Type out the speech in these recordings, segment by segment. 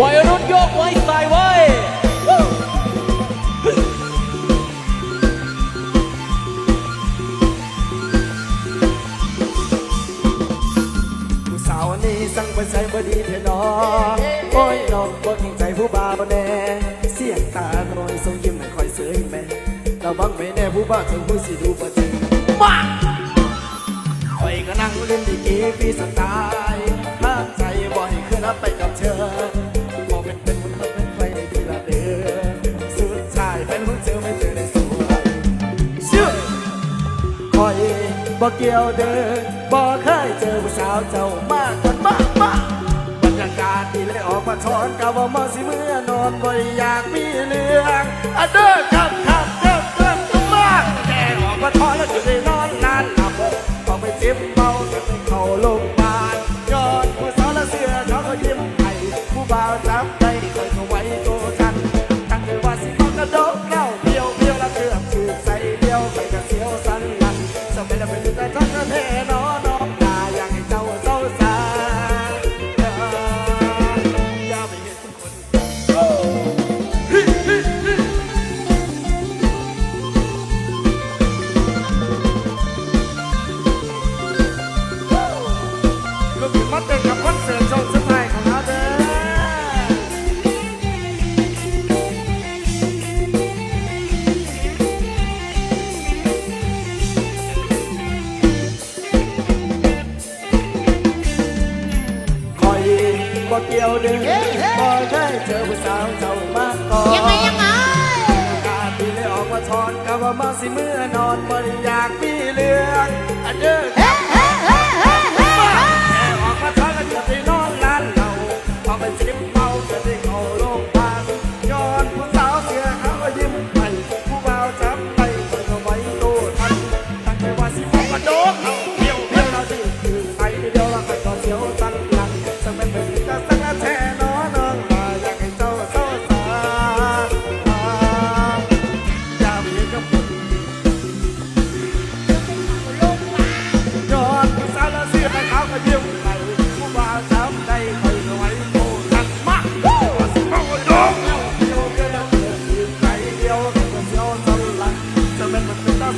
วัยรุ่นโยกไว้ใส่ไว้ผู้สาวนี้สั่งไปใส่บดีเถอะนอโอ้ยน้องบ่ทิ้งใจผู้บ่าวแน่ เสียงตาหน่อยส่งยิ้มให้คอยเสยแม่ระวังไม่แน่ผู้บ่าวถึงผู้สิดูบ่จริงมาคอยก็นั่งเล่นดีกีปีสไตล์ บ่เกี่ยวเดินบ่เคยเจอผู้สาวเจ้ามากกว่ามากมากบรรยากาศที่เลยออกมาทอนกะว่ามาสิเมื่อนอนบ่ได้อยากมีเรื่องอเด้อรับครับครับครับ บ่เกี่ยวเด้อบ่เคยเจอผู้สาวเจ้ามาก่อนยังไงยังไงกาที่เลยออกมาทอนกะว่ามาสิเมื่อนอนบ่ได้อยากมีเรื่องอันเด้อเฮ้เฮ้เฮ้เฮ้เฮ้แค่ออกมาทอนแล้วจะไปนอนร้านเราพอไปชิ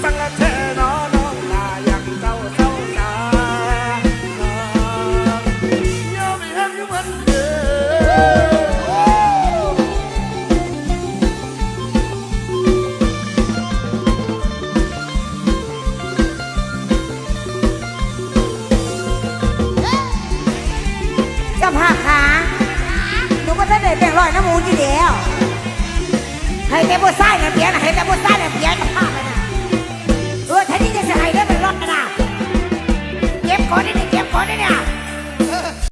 มันเป็นตาสังแท้น้อน้องลาอยากให้เจ้าเศร้าสาอย่าไปเห็นกับมันเด้อเจ้าภาพขาหนูก็ได้แบ่งร้อยน้ำมูอยู่เดียวให้แต่บ่ใส่กันเพีย